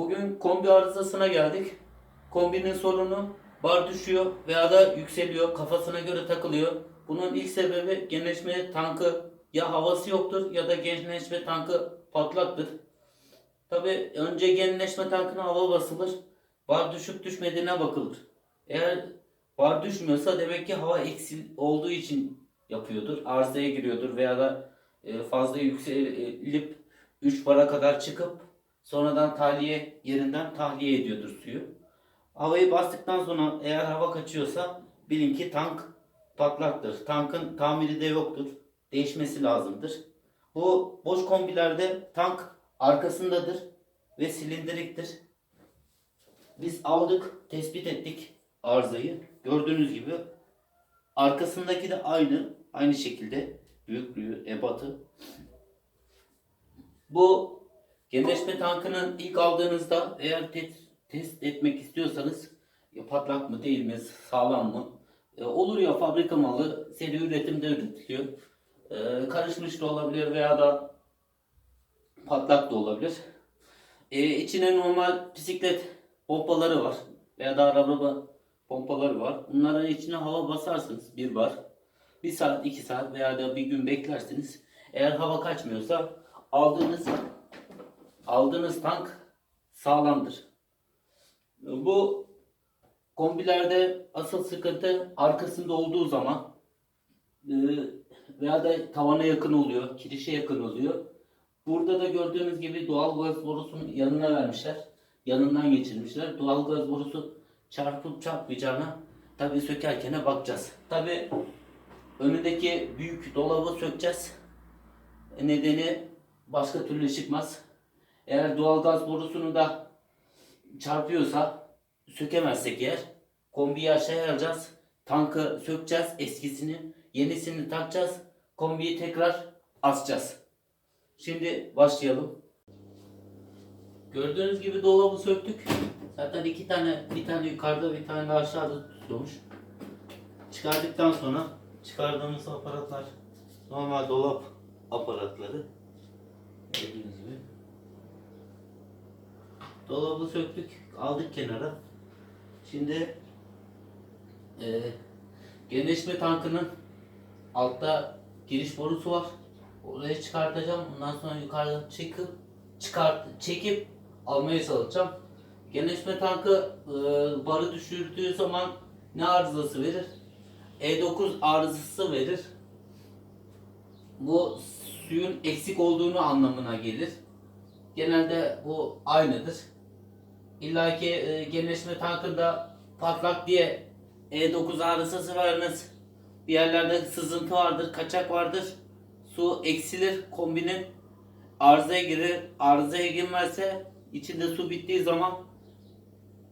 Bugün kombi arızasına geldik. Kombinin sorunu bar düşüyor veya da yükseliyor. Kafasına göre takılıyor. Bunun ilk sebebi genleşme tankı ya havası yoktur ya da genleşme tankı patlaktır. Tabi önce genleşme tankına hava basılır. Bar düşüp düşmediğine bakılır. Eğer bar düşmüyorsa demek ki hava eksil olduğu için yapıyordur. Arızaya giriyordur veya da e, fazla yükselip 3 bara kadar çıkıp sonradan tahliye yerinden tahliye ediyordur suyu. Havayı bastıktan sonra eğer hava kaçıyorsa bilin ki tank patlaktır. Tankın tamiri de yoktur. Değişmesi lazımdır. Bu boş kombilerde tank arkasındadır ve silindiriktir. Biz aldık, tespit ettik arızayı. Gördüğünüz gibi arkasındaki de aynı, aynı şekilde büyüklüğü, ebatı. Bu genleşme tankının ilk aldığınızda eğer te- test etmek istiyorsanız patlak mı değil mi, sağlam mı? E, olur ya fabrika malı seri üretimde üretiliyor. E, karışmış da olabilir veya da patlak da olabilir. E, içine normal bisiklet pompaları var veya da araba pompaları var. Bunların içine hava basarsınız bir bar. Bir saat, iki saat veya da bir gün beklersiniz. Eğer hava kaçmıyorsa aldığınız aldığınız tank sağlamdır. Bu kombilerde asıl sıkıntı arkasında olduğu zaman e, veya da tavana yakın oluyor, kirişe yakın oluyor. Burada da gördüğünüz gibi doğal gaz borusunun yanına vermişler. Yanından geçirmişler. Doğal gaz borusu çarpıp çarpmayacağına tabi sökerken bakacağız. Tabi önündeki büyük dolabı sökeceğiz. Nedeni başka türlü çıkmaz. Eğer doğal gaz borusunu da çarpıyorsa sökemezsek eğer kombiyi aşağıya alacağız. Tankı sökeceğiz eskisini. Yenisini takacağız. Kombiyi tekrar asacağız. Şimdi başlayalım. Gördüğünüz gibi dolabı söktük. Zaten iki tane, bir tane yukarıda bir tane de aşağıda tutuyormuş. Çıkardıktan sonra çıkardığımız aparatlar normal dolap aparatları. Gördüğünüz gibi. Dolabı söktük, aldık kenara. Şimdi e, genleşme tankının altta giriş borusu var. Oraya çıkartacağım. Ondan sonra yukarıdan çıkıp çıkart çekip almaya çalışacağım. Genleşme tankı e, barı düşürdüğü zaman ne arızası verir? E9 arızası verir. Bu suyun eksik olduğunu anlamına gelir. Genelde bu aynıdır. İlla ki e, genleşme tankında patlak diye E9 arızası vermez. Bir yerlerde sızıntı vardır, kaçak vardır. Su eksilir, kombinin arızaya girer. Arızaya girmezse içinde su bittiği zaman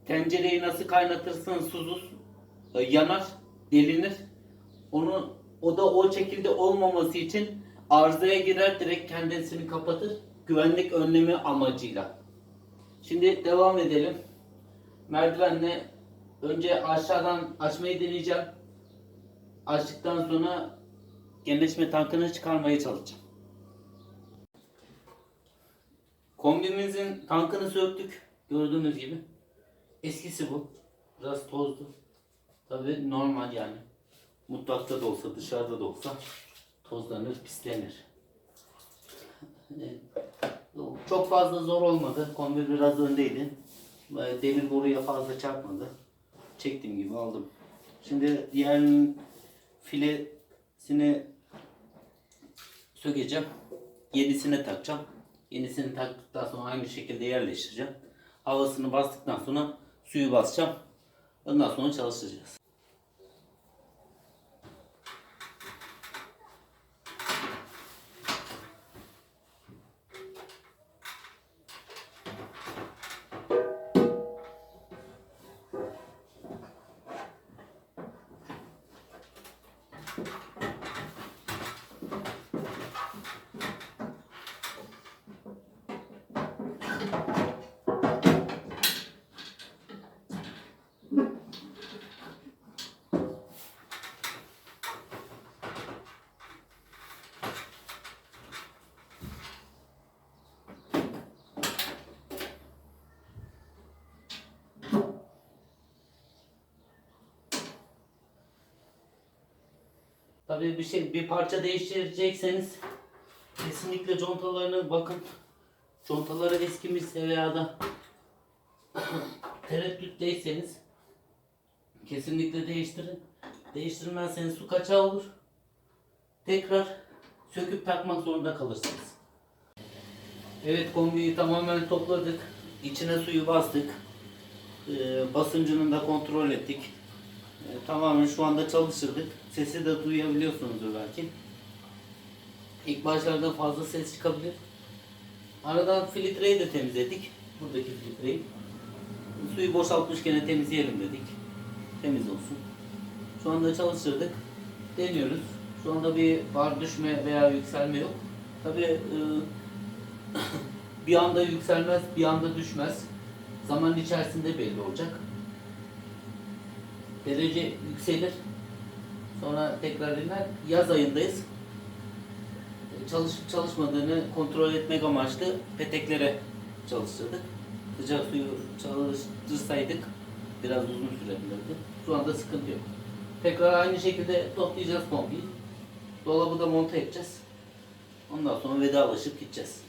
tencereyi nasıl kaynatırsın susuz e, yanar, delinir. Onu o da o şekilde olmaması için arızaya girer direkt kendisini kapatır güvenlik önlemi amacıyla. Şimdi devam edelim. Merdivenle önce aşağıdan açmayı deneyeceğim. Açtıktan sonra genleşme tankını çıkarmaya çalışacağım. Kombimizin tankını söktük. Gördüğünüz gibi. Eskisi bu. Biraz tozlu. Tabi normal yani. Mutfakta da olsa dışarıda da olsa tozlanır, pislenir. Çok fazla zor olmadı. Kombi biraz öndeydi. Demir boruya fazla çarpmadı. Çektiğim gibi aldım. Şimdi diğer filesini sökeceğim. Yenisine takacağım. Yenisini taktıktan sonra aynı şekilde yerleştireceğim. Havasını bastıktan sonra suyu basacağım. Ondan sonra çalıştıracağız. Tabii bir şey bir parça değiştirecekseniz kesinlikle contalarını bakın. Contaları eskimişse veya da tereddütteyseniz kesinlikle değiştirin. Değiştirmezseniz su kaçağı olur. Tekrar söküp takmak zorunda kalırsınız. Evet kombiyi tamamen topladık. İçine suyu bastık. Ee, basıncını da kontrol ettik. Ee, tamamen şu anda çalıştırdık. Sesi de duyabiliyorsunuzdur belki. İlk başlarda fazla ses çıkabilir. Aradan filtreyi de temizledik. Buradaki filtreyi. Suyu boşaltmışken temizleyelim dedik. Temiz olsun. Şu anda çalıştırdık. Deniyoruz. Şu anda bir bar düşme veya yükselme yok. Tabii bir anda yükselmez, bir anda düşmez. Zaman içerisinde belli olacak. Derece yükselir. Sonra tekrar iner. Yaz ayındayız. Çalışıp çalışmadığını kontrol etmek amaçlı peteklere çalıştırdık. Sıcak suyu çalıştırsaydık biraz uzun sürebilirdi. Şu anda sıkıntı yok. Tekrar aynı şekilde toplayacağız kombiyi. Dolabı da monte edeceğiz. Ondan sonra vedalaşıp gideceğiz.